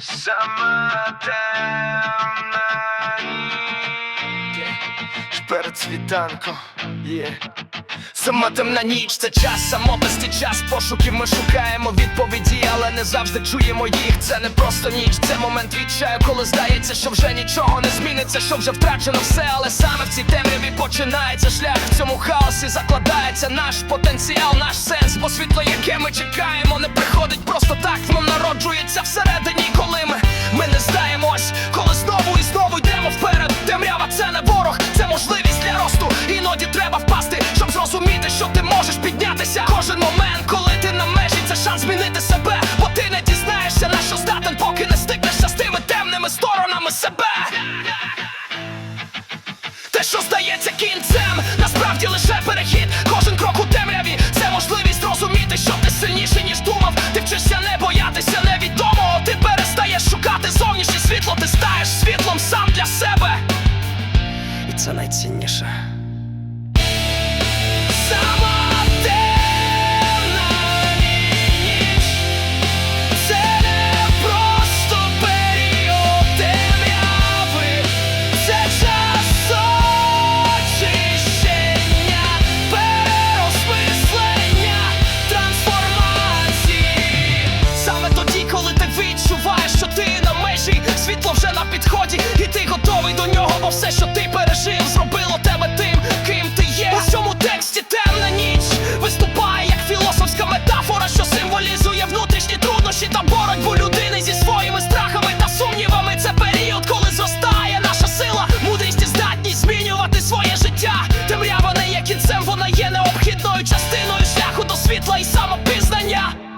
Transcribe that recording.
Сама темна ніч перед світанком. Сама темна ніч, це час самотності, час пошуків. Ми шукаємо відповіді, але не завжди чуємо їх. Це не просто ніч, це момент відчаю, коли здається, що вже нічого не зміниться, що вже втрачено все, але саме в цій темряві починається шлях. В цьому хаосі закладається наш потенціал, наш сенс, бо світло, яке ми чекаємо, не приходить просто так. Воно народжується всередині, Те, що здається кінцем, насправді лише перехід. Кожен крок у темряві це можливість розуміти, що ти сильніший, ніж думав. Ти вчишся не боятися невідомого. Ти перестаєш шукати зовнішнє світло, ти стаєш світлом сам для себе. І це найцінніше. світло вже на підході, і ти готовий до нього, бо все, що ти пережив, зробило тебе тим, ким ти є. У цьому тексті темна ніч виступає як філософська метафора, що символізує внутрішні труднощі та боротьбу людини зі своїми страхами та сумнівами. Це період, коли зростає наша сила, мудрість і здатність змінювати своє життя. Темрява не є кінцем, вона є необхідною частиною шляху до світла і самопізнання.